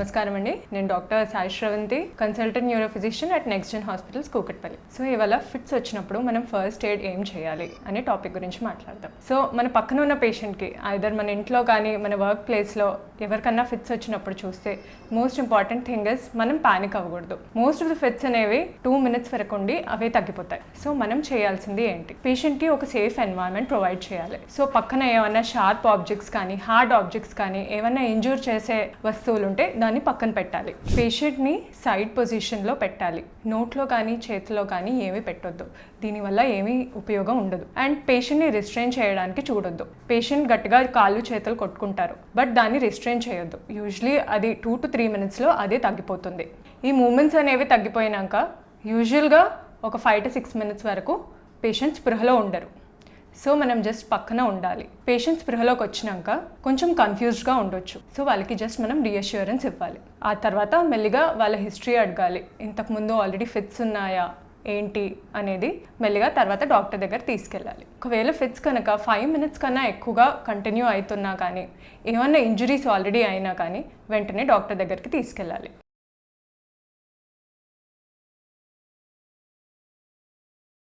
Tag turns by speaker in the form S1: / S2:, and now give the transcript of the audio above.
S1: నమస్కారం అండి. నేను doctor Sai Sravanthi consultant neuro physician at next gen hospitals Kukatpally. So ఇవాళ ఫిట్స్ వచ్చినప్పుడు మనం ఫస్ట్ ఎయిడ్ ఏం చేయాలి అనే టాపిక్ గురించి మాట్లాడదాం. సో మన పక్కన ఉన్న పేషెంట్కి ఐదర్ మన ఇంట్లో కానీ మన వర్క్ ప్లేస్లో ఎవరికన్నా ఫిట్స్ వచ్చినప్పుడు చూస్తే మోస్ట్ ఇంపార్టెంట్ థింగ్ ఇస్ మనం పానిక్ అవ్వకూడదు. మోస్ట్ ఆఫ్ ద ఫిట్స్ అనేవి టూ మినిట్స్ వరకు ఉండి అవే తగ్గిపోతాయి. సో మనం చేయాల్సింది ఏంటి? పేషెంట్కి ఒక సేఫ్ ఎన్వైరన్మెంట్ ప్రొవైడ్ చేయాలి. సో పక్కన ఏమైనా షార్ప్ ఆబ్జెక్ట్స్ కానీ హార్డ్ ఆబ్జెక్ట్స్ కానీ ఏమైనా ఇంజూర్ చేసే వస్తువులు ఉంటే దాన్ని పక్కన పెట్టాలి. పేషెంట్ని సైడ్ పొజిషన్లో పెట్టాలి. నోట్లో కానీ చేతిలో కానీ ఏమీ పెట్టొద్దు. దీనివల్ల ఏమీ ఉపయోగం ఉండదు. అండ్ పేషెంట్ని రిస్ట్రెయిన్ చేయడానికి చూడొద్దు. పేషెంట్ గట్టిగా కాళ్ళు చేతులు కొట్టుకుంటారు. బట్ దాన్ని రిస్ట్రెయిన్ చేయొద్దు. యూజువలీ అది టూ టు త్రీ మినిట్స్లో అదే తగ్గిపోతుంది. ఈ మూమెంట్స్ అనేవి తగ్గిపోయినాక యూజువల్గా ఒక ఫైవ్ టు సిక్స్ మినిట్స్ వరకు పేషెంట్ స్పృహలో ఉండరు. సో మనం జస్ట్ పక్కన ఉండాలి. పేషెంట్ స్పృహలోకి వచ్చినాక కొంచెం కన్ఫ్యూజ్డ్గా ఉండొచ్చు. సో వాళ్ళకి జస్ట్ మనం రీఅష్యూరెన్స్ ఇవ్వాలి. ఆ తర్వాత మెల్లిగా వాళ్ళ హిస్టరీ అడగాలి. ఇంతకుముందు ఆల్రెడీ ఫిట్స్ ఉన్నాయా? ఏంటి? అనేది మెల్లిగా తర్వాత డాక్టర్ దగ్గర తీసుకెళ్ళాలి. ఒకవేళ ఫిట్స్ కనుక ఫైవ్ మినిట్స్ కన్నా ఎక్కువగా కంటిన్యూ అవుతున్నా కానీ ఏమన్నా ఇంజురీస్ ఆల్రెడీ అయినా కానీ వెంటనే డాక్టర్ దగ్గరికి తీసుకెళ్ళాలి.